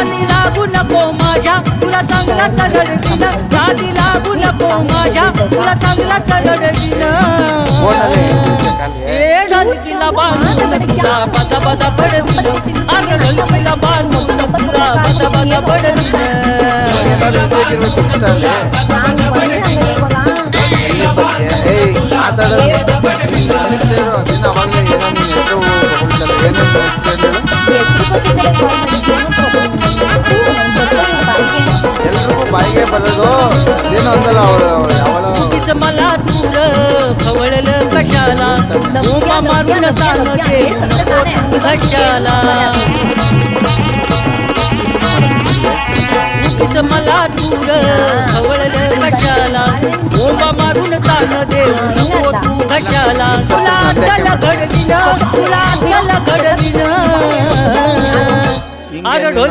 नादी लागू नको माझ्या. तुला चांगला चढविन नादी लागू नको माझ्या. तुला चांगला चढविन ए ढलकीला बांधून तुला बदा बदा पडविन अरे ढलकीला बांधून तुला बदा बदा पडविन ಏಯ್ पाहिजे परत हो. ते मला दूर खवळलं कशाला? उमा मारून चालते नको कशाला? तिचं मला दूर खवळलं कशाला? ओंबा मारून ताण देऊ नको तू कशाला? तुला त्याला घडली तुला त्याला घडली अरे ढोल